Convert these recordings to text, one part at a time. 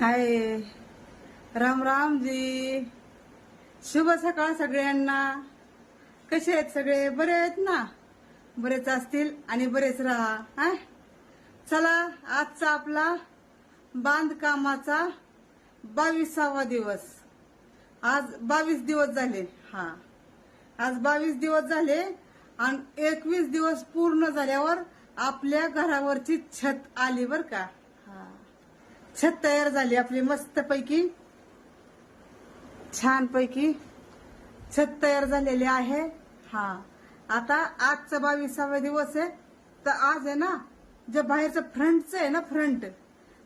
हाय. राम राम जी शुभ सकाळ सगळ्यांना. कसे आहेत सगळे? बरे आहेत ना? बरेच असतील आणि बरेच राहा हा? चला आजचा आपला बांधकामाचा बावीसावा दिवस. आज बावीस दिवस झाले हा. आज बावीस दिवस झाले आणि एकवीस दिवस पूर्ण झाल्यावर आपल्या घरावरची छत आली बर का? छत तयार झाली आपली मस्त पैकी छान पैकी छत तयार झालेली आहे. हा. आता आजचा बावीसावा दिवस आहे. तर आज आहे ना जे बाहेरचं फ्रंटचं आहे ना फ्रंट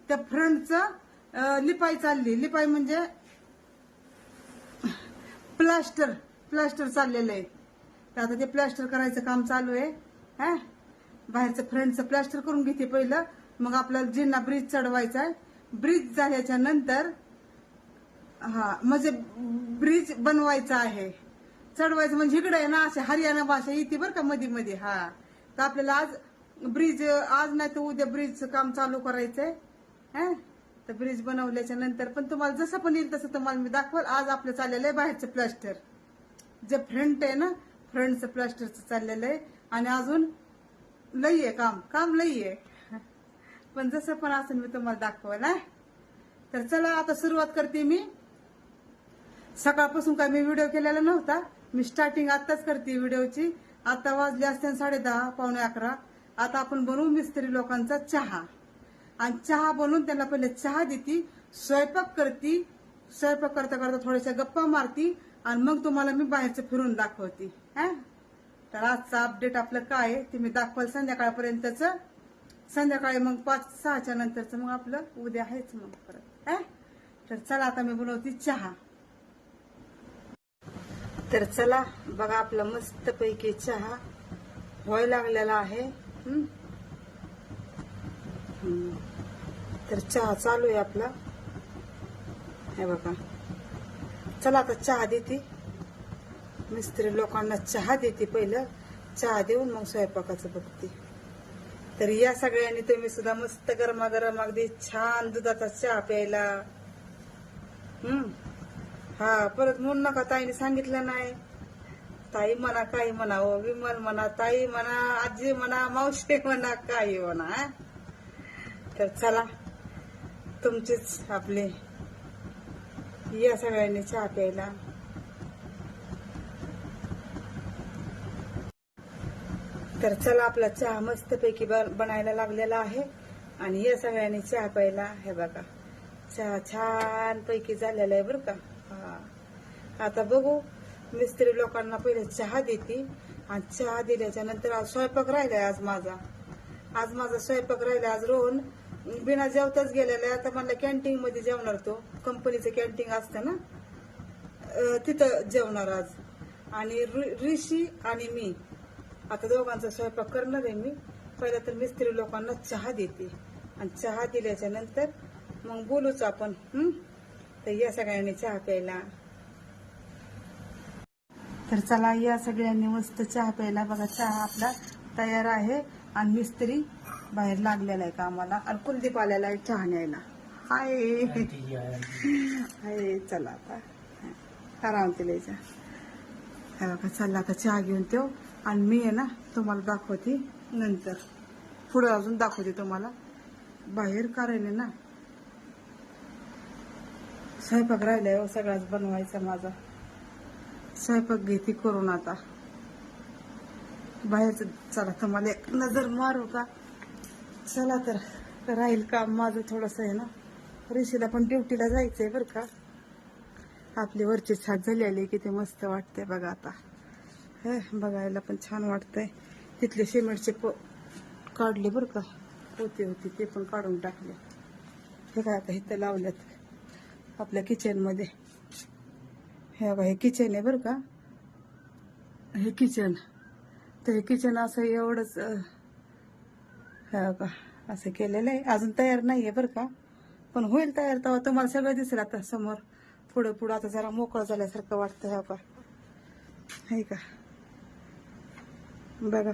त्या फ्रंटचं लिपाई चालली. लिपाई म्हणजे प्लास्टर प्लास्टर चाललेलं आहे. तर आता ते प्लास्टर करायचं काम चालू आहे. हा? बाहेरचं फ्रंटचं प्लास्टर करून घेते पहिलं. मग आपल्याला जिन्ना ब्रिज चढवायचा आहे ब्रिज झाल्याच्यानंतर हा म्हणजे ब्रिज बनवायचा आहे. चढवायचं म्हणजे इकडे आहे ना असे हरियाणा भाषा येते बरं का मध्ये मध्ये हा. तर आपल्याला आज ब्रिज आज नाही तर उद्या ब्रिजचं काम चालू करायचंय हा. तर ब्रिज बनवल्याच्या नंतर पण तुम्हाला जसं पण येईल तसं तुम्हाला मी दाखवल आज आपलं चाललेलं आहे बाहेरचं प्लास्टर. जे फ्रंट आहे ना फ्रंटचं प्लास्टरचं चाललेलं आहे. आणि अजून लई आहे काम काम लई आहे. पण जसं पण असेल मी तुम्हाला दाखवायला तर चला आता सुरुवात करते मी. सकाळपासून काय मी व्हिडिओ केलेला नव्हता. मी स्टार्टिंग आताच करते व्हिडिओची आता वाजले असते साडे दहा पावणे अकरा. आता आपण बनवू मिस्त्री लोकांचा चहा. आणि चहा बनवून त्यांना पहिले चहा देते स्वयंपाक करते स्वयंपाक करता करता थोड्याशा गप्पा मारती आणि मग तुम्हाला मी बाहेरचं फिरून दाखवते हा? तर आजचा अपडेट आपलं काय आहे ते मी दाखवाल संध्याकाळपर्यंतचं. संध्याकाळी मग पाच सहाच्या नंतरच मग आपलं उद्या आहेच मग परत. हा? तर चला आता मी बनवते चहा. तर चला बघा आपला मस्त पैकी चहा व्हायला लागलेला आहे. तर चहा चालू आहे आपला. हे बघा. चला आता चहा देते. मिस्त्री लोकांना चहा देते पहिलं. चहा देऊन मग स्वयंपाकाचं बघते. तर या सगळ्यांनी तुम्ही सुद्धा मस्त गरमागरम अगदी छान दुधाचा चहा प्यायला. हम्म. हा परत म्हणून नका ताईने सांगितलं नाही. ताई म्हणा काही म्हणा ओ विमल म्हणा ताई म्हणा आजी म्हणा मावशी म्हणा काही म्हणा तर चला तुमचीच आपली या सगळ्यांनी चहा प्यायला. तर चला आपला चहा मस्तपैकी ब- बनायला लागलेला आहे. आणि या सगळ्यांनी चहा प्यायला हे बघा चहा छान पैकी झालेला आहे बरं का. हा. आता बघू मिस्त्री लोकांना पहिले चहा देते. आणि चहा दिल्याच्या नंतर आज स्वयंपाक राहिलाय आज माझा. आज माझा स्वयंपाक राहिला आज रोहन. बिना जेवताच गेलेला आहे. आता मला कॅन्टीन मध्ये जेवणार तो. कंपनीचं कॅन्टीन असतं ना. तिथं जेवणार आज. आणि ऋषी आणि मी. आता दोघांचा स्वयंपाक करणार आहे मी. पहिला तर मिस्त्री लोकांना चहा देते. आणि चहा दिल्याच्या नंतर मग बोलूच आपण तर या सगळ्यांनी चहा प्यायला. तर चला या सगळ्यांनी मस्त चहा प्यायला. बघा चहा आपला तयार आहे आणि मिस्त्री बाहेर लागलेला आहे कामाला. आणि कुलदीप आलेला आहे चहा न्यायला. हाय. हाय चला आता. आराम तिला बघा चला आता चहा घेऊन तो आणि मी आहे ना तुम्हाला दाखवते नंतर. पुढे अजून दाखवते तुम्हाला. बाहेर करायला ना. स्वयंपाक राहिलाय हो सगळाच बनवायचा माझा. स्वयंपाक घेते करून आता. बाहेरच चला तुम्हाला एक नजर मारू का? चला तर राहील काम माझं थोडस आहे ना. रेषेला पण ड्युटीला जायचंय बरं का. आपली वरची छात झालेली किती मस्त वाटते बघा आता. बघायला पण छान वाटतंय. तिथले सिमेंटचे प काढले बरं का. होते होते ते पण काढून टाकले. हे काय आता इथं लावल्यात? आपल्या किचनमध्ये हे बघा हे किचन आहे बरं का. हे किचन तर हे किचन असं एवढंच हे बघा असं केलेलं आहे. अजून तयार नाही आहे बरं का. पण होईल तयार तेव्हा तुम्हाला सगळं दिसेल आता समोर. पुढं पुढं आता जरा मोकळं झाल्यासारखं वाटतं हे बघा. आहे का? बघा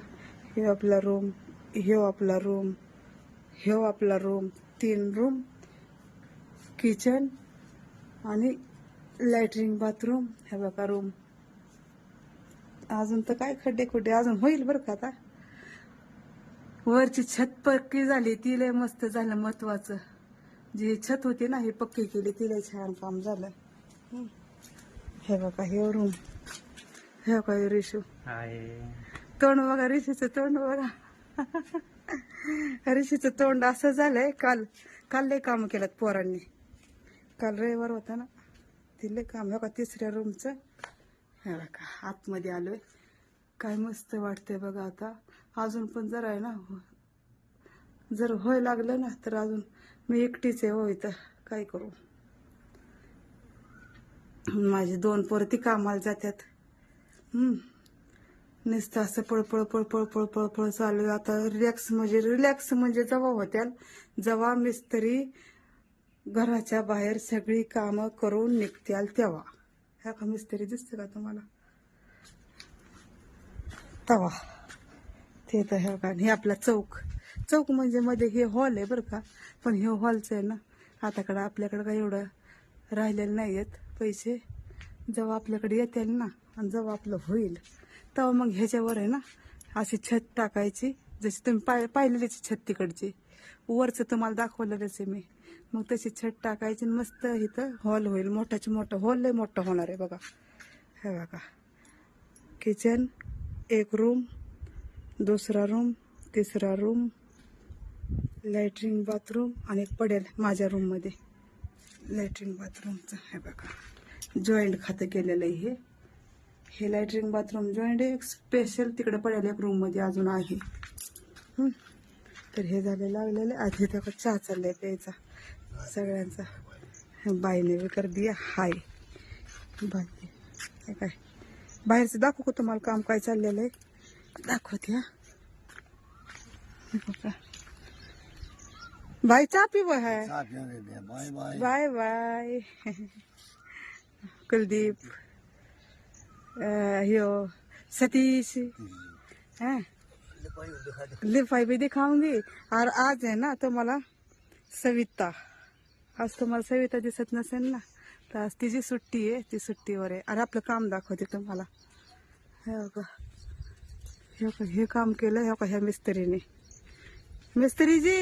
हे आपला रूम ह्यो आपला रूम ह्यो आपला रूम तीन रूम किचन आणि लॅट्रिन बाथरूम हे बघा रूम अजून तर काय खड्डे खुड्डे अजून होईल बरं का आता? वरची छत पक्की झाली ती लय मस्त झालं महत्वाचं. जी छत होती ना हे पक्की केली ती लय छान काम झालं. हे बघा हे रूम हे बघा हे रिशू. तोंड बघा ऋषीचं तोंड बघा. ऋषीचं तोंड असं झालंय काल काल लय काम केलं पोरांनी. काल रविवार होता ना तिले काम बघा तिसऱ्या रूमचं. हे बघा आतमध्ये आलोय. काय मस्त वाटतंय बघा आता. अजून पण जरा आहे ना जर होय लागलं ना तर अजून मी एकटीच आहे होय तर काय करू? माझे दोन पोरं ती कामाला जातात हम्म. नुसतं असं पळपळ पळपळ पळपळ पळ चालू आता रिलॅक्स म्हणजे रिलॅक्स म्हणजे जेव्हा होत्याल जेव्हा मिस्त्री घराच्या बाहेर सगळी कामं करून निघत्याल तेव्हा. ह्या का मिस्त्री दिसते का तुम्हाला? तवा ते तर ह्या का हे आपला चौक. चौक म्हणजे मध्ये हे हॉल आहे बरं का? पण हे हॉलचं आहे ना? आताकडं आपल्याकडं काय एवढं राहिलेलं नाही आहेत पैसे. जेव्हा आपल्याकडे येतील ना आणि जेव्हा आपलं होईल तेव्हा मग ह्याच्यावर आहे ना अशी छत टाकायची जशी तुम्ही पाय पाहिलेलीच छत तिकडची. वरचं तुम्हाला दाखवलेलंच आहे मी. मग तशी छत टाकायची आणि मस्त इथं हॉल होईल. मोठाची मोठं हॉल लय मोठं होणार आहे बघा. हे बघा. किचन एक रूम दुसरा रूम तिसरा रूम लॅट्रिन बाथरूम आणि एक पडेल माझ्या रूममध्ये लॅट्रिन बाथरूमचं हे बघा. जॉईंट खातं केलेलं आहे हे. हे लॅट्रिन बाथरूम जॉईंट आहे एक स्पेशल तिकडे पडेल एक रूममध्ये अजून आहे. हं. तर हे झाले लागलेले आधी तर चहा चाललाय प्यायचा. सगळ्यांचा. बाईने बी कर दिया. हाय. बाई काय बाहेरचं दाखवू का तुम्हाला काम काय चाललेलं आहे? दाखवते हा. बाई चा पिव है bye bye. Bye bye. Kuldeep. ह्यो सतीश है? लिफाई भी दिखाऊंगी. और आज है ना तुम्हाला सविता. आज तुम्हाला सविता दिसत नसेल ना तर आज तिची सुट्टी आहे ती सुट्टीवर आहे. अरे आपलं काम दाखवते तुम्हाला. हे का हे का हे काम केलं हे का ह्या मिस्त्रीने. मिस्त्रीजी!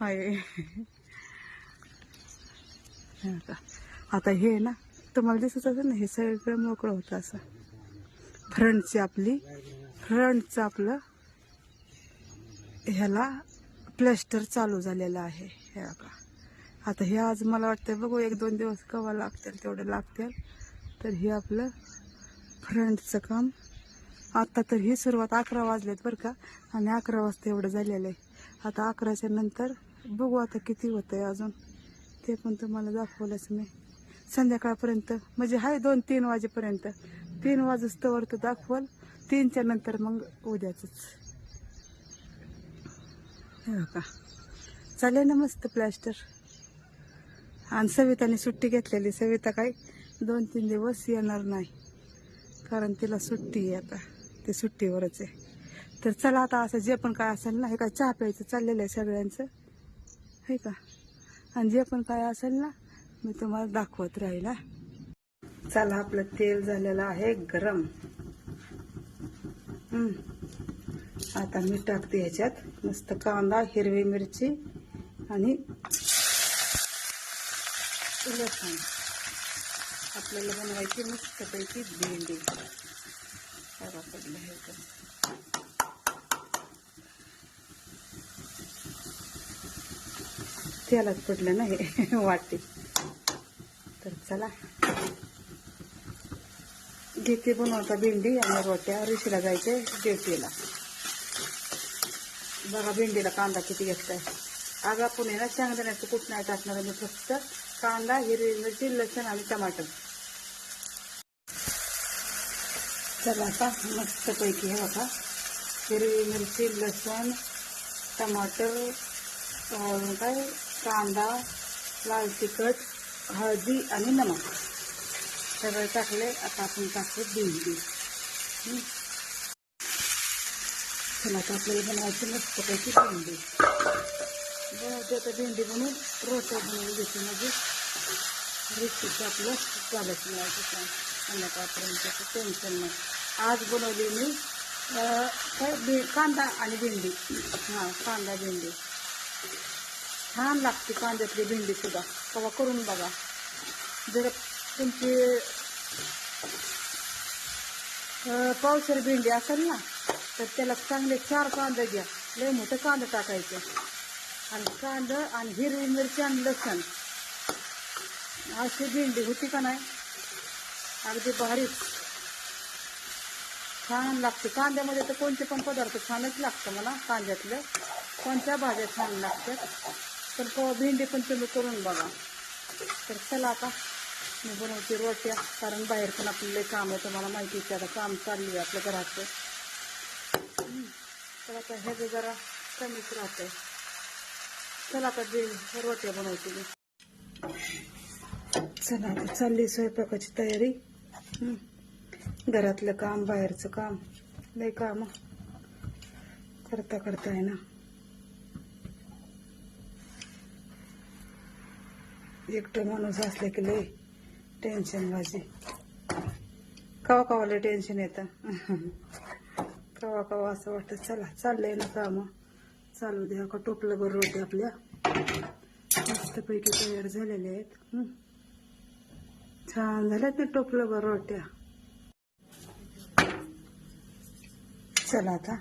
हाय. आता हे ना तुम्हाला दिसत असेल ना हे सगळं मोकळं होतं असं. फ्रंटची आपली फ्रंटचं आपलं ह्याला प्लॅस्टर चालू झालेलं आहे हे का आता हे आज मला वाटतं बघू एक दोन दिवस कवा लागतील तेवढं लागतील. तर हे आपलं फ्रंटचं काम. आता तर ही सुरुवात अकरा वाजलेत बरं का आणि अकरा वाजता एवढं झालेलं आहे. आता अकराच्या नंतर बघू आता किती होतं आहे अजून. ते पण तुम्हाला दाखवलंच मी. संध्याकाळपर्यंत म्हणजे हाय दोन तीन वाजेपर्यंत. तीन वाजस्तवर तर दाखवल तीनच्या नंतर मग उद्याच हे चालेल ना मस्त प्लॅस्टर. आणि सविताने सुट्टी घेतलेली. सविता काय दोन तीन दिवस येणार नाही. कारण तिला सुट्टी आहे आता. ते सुट्टीवरच आहे. तर चला आता असं जे पण काय असेल ना हे काय चहा प्यायचं चाललेलं आहे सगळ्यांचं? हे का? आणि जे पण काय असेल ना मी तुम्हाला दाखवत राहील चला आपलं तेल झालेलं आहे गरम. आता मी टाकते ह्याच्यात मस्त कांदा हिरवी मिरची आणि लसूण. आपल्याला बनवायची मस्तपैकी भेंडी. बघा पडलं हे तेलात पडलं ना हे वाटी. चला. घेते बनवता भेंडी आणि रोट्या. ऋषीला जायचे ड्युटीला बघा भेंडीला कांदा किती घेतलाय. आज आपण ना शेंगदाण्याचं कुठ नाही टाकणार मी फक्त. कांदा हिरवी मिरची लसूण आणि टमाटर. चला आता मस्तपैकी हे बघा. हिरवी मिरची लसूण टमाटर काय? कांदा लाल तिखट. हळदी आणि नमक. सगळे टाकले आता आपण टाकतो भेंडी. चला आता आपल्याला बनवायची मस्तपैकी भेंडी. बनवते आता भेंडी बनवून रोट्या बनवून घेते म्हणजे रेसिपी आपलं चालत नाही काम संध्याकाळपर्यंत टेन्शन नाही. आज बनवली मी काय? कांदा आणि भेंडी. हां कांदा भेंडी. छान लागते कांद्यातली भेंडी सुद्धा. करून बघा. जर तुमची पावसर पावसाळी भेंडी असेल ना तर त्याला चांगले चार कांदे घ्या. लय मोठं कांदा टाकायचं. आणि कांदा आणि हिरवी मिरची आणि लसण. अशी भेंडी होती का नाही? अगदी भारीच. छान लागते. कांद्यामध्ये तर कोणते पण पदार्थ छानच लागतं मला कांद्यातलं. कोणत्या भाज्या छान लागतात? तर कवा भेंडी पण तुम्ही करून बघा. तर चला आता मी बनवते रोट्या कारण बाहेर पण आपल्याला काम आहे तुम्हाला माहिती आहे आता काम चाललं आहे आपल्या घराचं. तर आता ह्याचं जरा कमीच राहतंय. चला आता जे रोट्या बनवते मी. चला आता चालली स्वयंपाकाची तयारी. घरातलं काम बाहेरचं काम नाही काम. करता करता आहे ना. एकटं माणूस असले की लय टेन्शन माझे. कवा कवा लय टेन्शन येतं? कवा कवा असं वाटतं चला चाललंय ना काम. चालू द्या का टोपलं बरं होते आपल्या. मस्तपैकी तयार झालेल्या आहेत. छान झाल्यात ते टोपलं बरं रोट्या चला आता.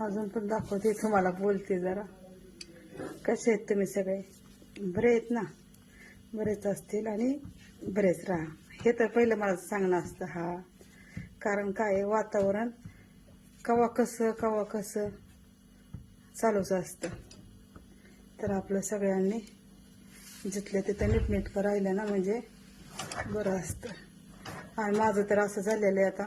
अजून पण दाखवते तुम्हाला बोलते जरा. कसे आहेत तुम्ही सगळे? बरे आहेत ना? बरेच असतील आणि बरेच राहा. हे तर पहिलं मला सांगणं असतं हा. कारण काय आहे, वातावरण कवा कसं कवा कसं चालूच असतं. तर आपलं सगळ्यांनी जिथल्या तिथं नीटनेटकं राहिलं ना म्हणजे बरं असतं. आणि माझं तर असं झालेलं आहे आता.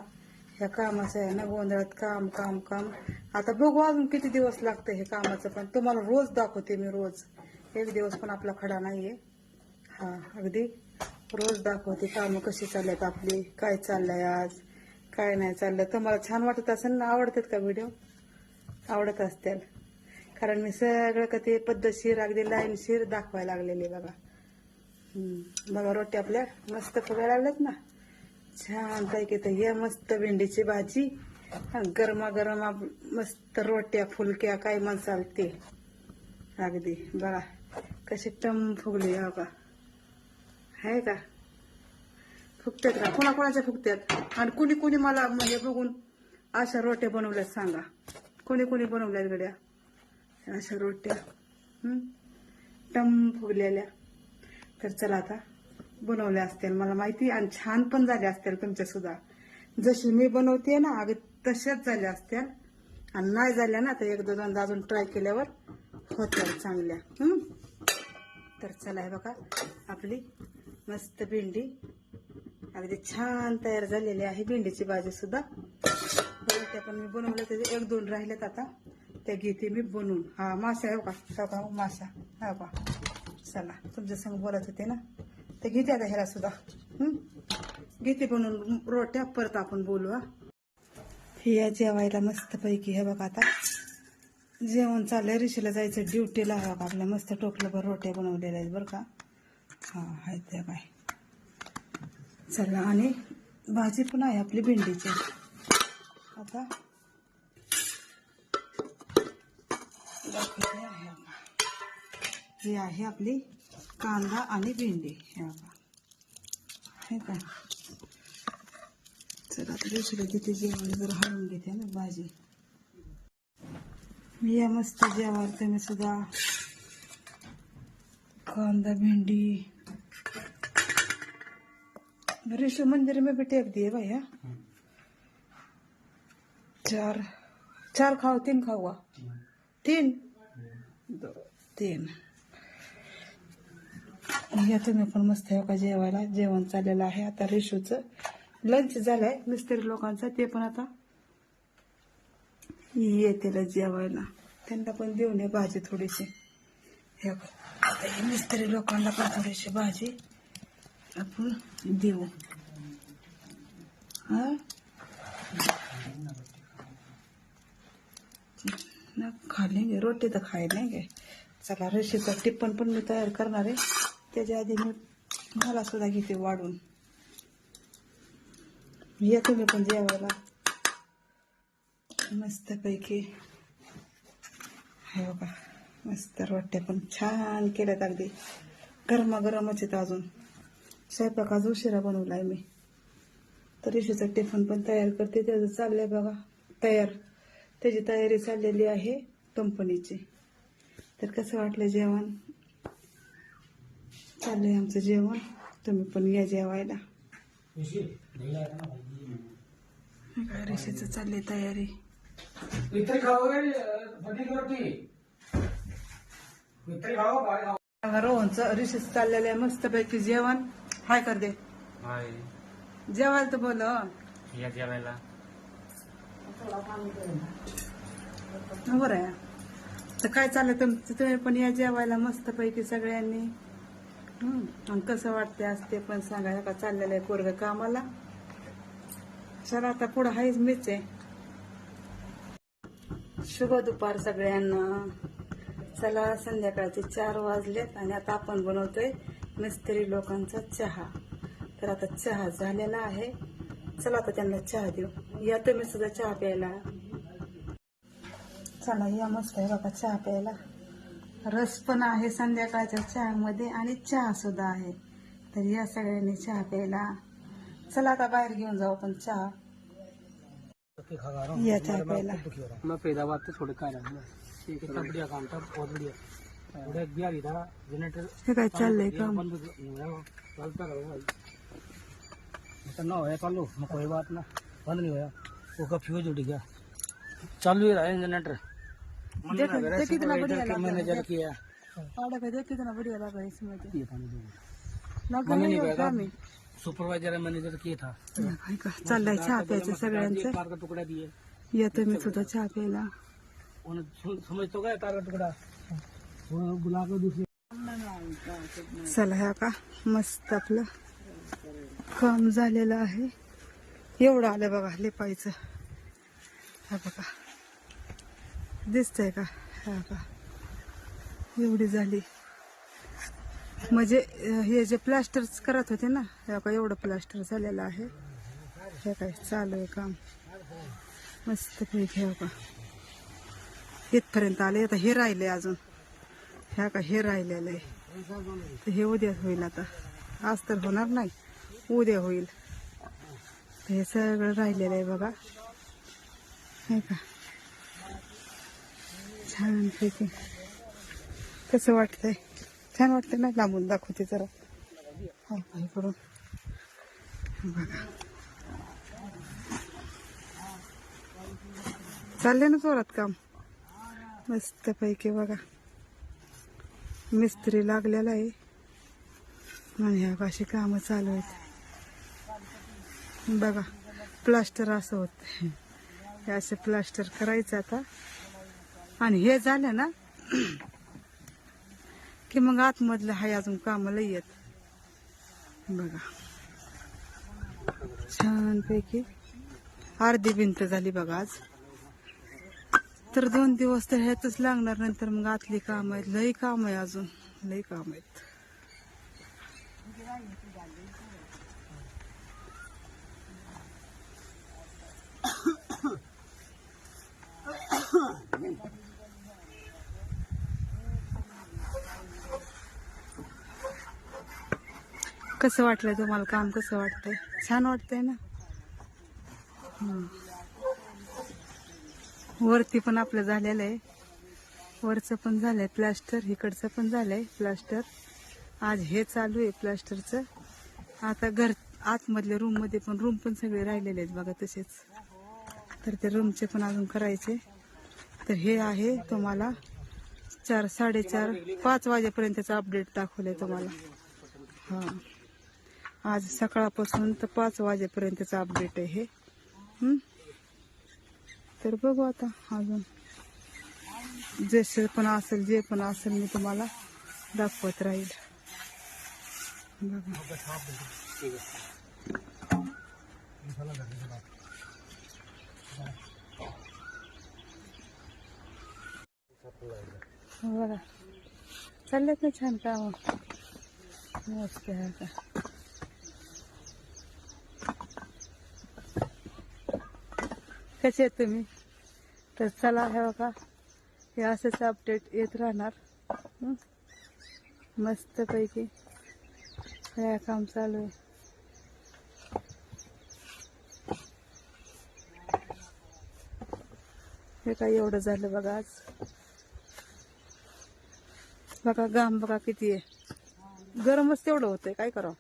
ह्या कामाचं आहे ना गोंधळात काम काम काम. आता बघू अजून किती दिवस लागतं हे कामाचं पण तुम्हाला रोज दाखवते मी रोज. एक दिवस पण आपला खडा नाही आहे अगदी. रोज दाखवते कामं कशी चालल्यात आपली काय चाललंय आज काय नाही चाललं. तुम्हाला छान वाटत असेल ना आवडतात का व्हिडिओ आवडत असतील. कारण मी सगळं का ते पद्धतशीर अगदी लाईनशीर दाखवायला लागलेले बघा. बघा रोटी आपल्या. मस्त फुगायला लागल्यात ना. छान पैकी तर हे मस्त भेंडीची भाजी. गरमागरम मस्त रोट्या फुलक्या काय म्हणसाल ते. अगदी बघा. कशी टम फुगली बघा. आहे का? फुगत्यात का? कोणाकोणाच्या कोणाच्या आणि कुणी कुणी मला म्हणजे बघून अशा रोट्या बनवल्यात सांगा. कोणी कोणी बनवल्यात गड्या? अशा रोट्या. टम फुगलेल्या. तर चला आता बनवल्या असतील. मला माहिती आणि छान पण झाल्या असतील तुमच्या सुद्धा. जशी मी बनवते ना अगदी तशाच झाल्या असत्या. आणि नाही झाल्या ना तर एक दोनदा अजून ट्राय केल्यावर होत्या चांगल्या. तर चला हे बघा आपली मस्त भेंडी. अगदी छान तयार झालेली आहे भेंडीची भाजी सुद्धा. त्या पण मी बनवल्या त्याचे एक दोन राहिल्यात आता. त्या घेते मी बनवून. हा मासा हो का? हो का हो मासा. हा का चला तुमच्या संग बोलत होते ना? ते घेते आता ह्याला सुद्धा. घेते बनवून. रोट्या परत आपण बोलू हा. या जेवायला मस्तपैकी हे बघा आता. जेवण चाललंय. ऋषीला जायचं. ड्युटीला. हवं का आपल्या मस्त टोपलं रोट्या बनवलेल्या आहेत बरं का. हां आहेत त्या काय चला आणि भाजी पण आहे आपली भेंडीची. आता दाखवते आहे हे आहे आपली कांदा आणि भेंडी. हे बघा. हे काय? चला आता दुसरं जेवण जर हळून घेते ना भाजी. मी या मस्त जेवायला तुम्ही सुद्धा. कांदा भेंडी. ऋषि मंदिर में भी टेक दिए भैया चार चार खाओ तीन? खाओ तीन दो तीन. या तुम्ही पण मस्त आहे का जेवायला? जेवण चाललेलं आहे. आता रिशूचं लंच झालंय. मिस्त्री लोकांचं ते पण आता येतील जेवायला. त्यांना पण देऊन ये भाजी थोडीशी. हे आता हे मिस्त्री लोकांना पण थोडीशी भाजी आपण देऊ. हा? ना खा रोटी तर तो नाही लेंगे चला रेशीचं टिप्पण पण मी तयार करणार आहे. त्याच्या आधी मी मला सुद्धा घेते वाढून. या तुम्ही पण जेवायला. मस्तपैकी. हो बघा मस्त रोट्या पण छान केल्यात अगदी. गरमागरमच आहेत अजून. स्वयंपाक आज उशिरा बनवलाय मी. तर रेशीचं टिफन पण तयार करते. त्याचं चाललंय बघा तयार. त्याची तयारी चाललेली आहे कंपनीची. तर कसं वाटलं जेवण? चाललंय आमचं जेवण. तुम्ही पण या जेवायला. काय रेषेचं चालली तयारी. रोहनचं रिसेस चाललेलं आहे मस्तपैकी जेवण. हाय कर दे. हाय. जेवायला तर बोल या जेवायला. बरं आहे. तर काय चाललं तुमचं तुम्ही पण या जेवायला मस्तपैकी सगळ्यांनी. हम्म. आणि कसं वाटते आज ते पण सांगा. का चाललेलं आहे पोरग कामाला. चला आता पुढं हायच मीच आहे. शुभ दुपार सगळ्यांना. चला संध्याकाळचे चार वाजलेत आणि आता आपण बनवतोय मिस्त्री लोकांचा चहा. तर आता चहा झालेला आहे. चला आता त्यांना चहा देऊ. या तुम्ही सुद्धा चहा प्यायला. चला या मस्त आहे बाबा चहा प्यायला. रस पण आहे संध्याकाळच्या चहामध्ये आणि चहा सुद्धा आहे. तर या सगळ्यांनी चहा प्यायला. चला आता बाहेर घेऊन जाऊ आपण चहा. या चहा प्यायला. थोडं हो रहा मैं फरीदाबाद से छोड़ के आया हूँ इतना बढ़िया काम? था बहुत बढ़िया उधर एक बिहारी था जनरेटर हे काय चाललंय काम बंद चलता रहो भाई ऐसा ना होया चालू मैं कोई बात ना. बंद नहीं होया. वो का फ्यूज उड़ गया चालू ही रहा है जनरेटर देखो, देखो कितना बढ़िया लग रहा है। मैनेजर किया पावडा का देख कितना बढ़िया लगा इसमें तो ये पानी दो लगा मम्मी नहीं नहीं होगा कहेगा। मी सुपरवाइजर मैनेजर किया था चाललंय चहा प्यायचं सगळ्यांचं. तार का टुकड़ा दिए या तुम्ही सुद्धा चहा प्यायला. उन्हें सम- समझ तो गए तार का चला ह्या का मस्त आपलं काम झालेलं आहे. एवढं आलं बघा लिपायचं हा बघा. दिसतंय का? हा का एवढी झाली. म्हणजे हे जे प्लास्टर करत होते ना ह्या का एवढं प्लास्टर झालेलं आहे. हे काय चालू आहे काम. मस्त पैकी ह्या का इथपर्यंत आले आता हे राहिले अजून. ह्या का हे राहिलेलं आहे. तर हे उद्या होईल आता. आज तर होणार नाही. उद्या होईल. तर हे सगळं राहिलेलं आहे बघा. हे का छान पैकी कसं वाटतंय? छान वाटतंय ना? लांबून दाखवते जरा. हा, इकडून बघा. चालले ना जोरात काम? मस्त पैकी बघा. मिस्त्री लागलेला आहे. आणि ह्या अशी कामं चालू आहेत. बघा प्लास्टर असं होत हे असं प्लास्टर करायचं आता. आणि हे झालं ना की मग आतमधलं हाय अजून कामाला येत बघा. छानपैकी अर्धी भिंत झाली बघा आज. तर दोन दिवस तर ह्यातच लागणार नंतर मग आतली काम आहेत. लई काम आहे अजून. लई काम आहेत. कसं वाटलंय तुम्हाला? काम कसं वाटतंय? छान वाटतंय ना? वरती पण आपलं झालेलं आहे. वरचं पण झालंय प्लास्टर इकडचं पण झालंय प्लास्टर. आज हे चालू आहे प्लास्टरचं. आता घर आतमधल्या रूममध्ये पण रूम पण सगळे राहिलेले आहेत बघा तसेच. तर ते रूमचे पण अजून करायचे. तर हे आहे तुम्हाला चार साडेचार पाच वाजेपर्यंतचं अपडेट दाखवलंय तुम्हाला. हा. आज सकाळपासून तर पाच वाजेपर्यंतचं अपडेट आहे हे. तर बघू आता अजून जसे पण असेल जे पण असेल मी तुम्हाला दाखवत राहील बघा चाललेत ना छान काम मस्त आहे कसे आहेत तुम्ही? तर चला हे बघा. हे असंच अपडेट येत राहणार. मस्तपैकी. काय काम चालू आहे. हे काय एवढं झालं बघा आज? बघा घाम बघा किती आहे. गरमच तेवढं होतंय. काय करावं?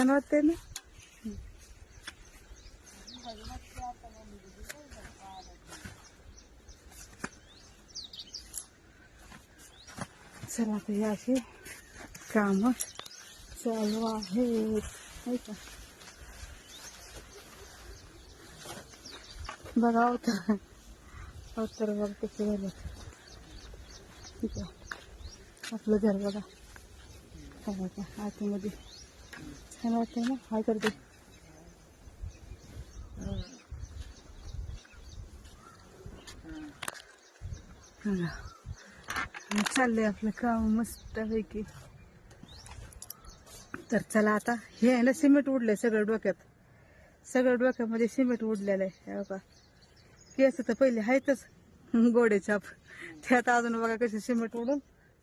छान वाटते ना? चला आता हे अशी काम चालू आहेत. बघा अवतर. अवतर बघ कसे झालं. ठीक आहे आपलं घर बघा. काय बघा आतमध्ये. छान वाटतंय ना हाय करते चाललंय आपलं काम मस्त पैकी तर चला आता हे आहे ना सिमेंट उडलंय सगळं डोक्यात सगळं डोक्यामध्ये सिमेंट उडलेलं आहे हे बघा केस तर पहिले आहेतच गोडे छाप त्यात अजून बघा कसे सिमेंट उडून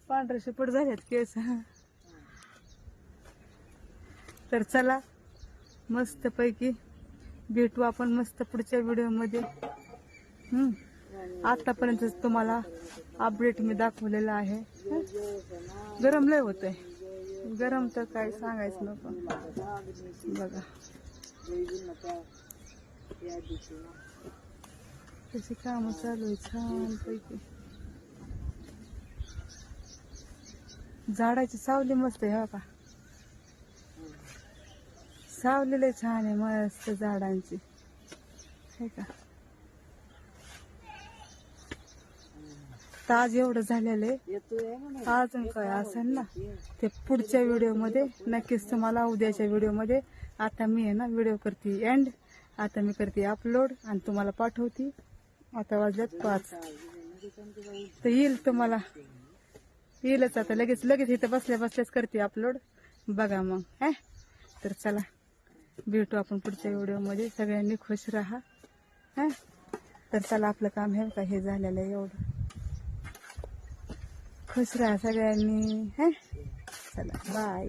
पांढरे शिपट झालेत केस तर चला मस्त पैकी भेटू आपण मस्त पुढच्या व्हिडिओमध्ये. हम्म. आतापर्यंत तुम्हाला अपडेट मी दाखवलेला आहे. गरम लय होत आहे गरम तर काय सांगायचं नको. बघा. त्याची काम चालू आहे छान पैकी झाडाची सावली मस्त आहे हो का? सावलेले छान आहे मस्त झाडांची. आहे का? आज एवढं झालेलं आहे. अजून काय असेल ना? ते पुढच्या व्हिडिओमध्ये नक्कीच तुम्हाला उद्याच्या व्हिडिओमध्ये. आता मी आहे ना व्हिडिओ करते एंड आता मी करते अपलोड आणि तुम्हाला पाठवते. आता वाजल्यात पाच. तर येईल तुम्हाला. येईलच आता. लगेच लगेच इथं बसल्या बसल्याच करते अपलोड बघा मग हा? तर चला. भेटू आपण पुढच्या व्हिडिओमध्ये. सगळ्यांनी खुश राहा. हां? तर चला आपलं काम हे का हे झालेलं आहे एवढं. खुश राहा सगळ्यांनी. हां? चला बाय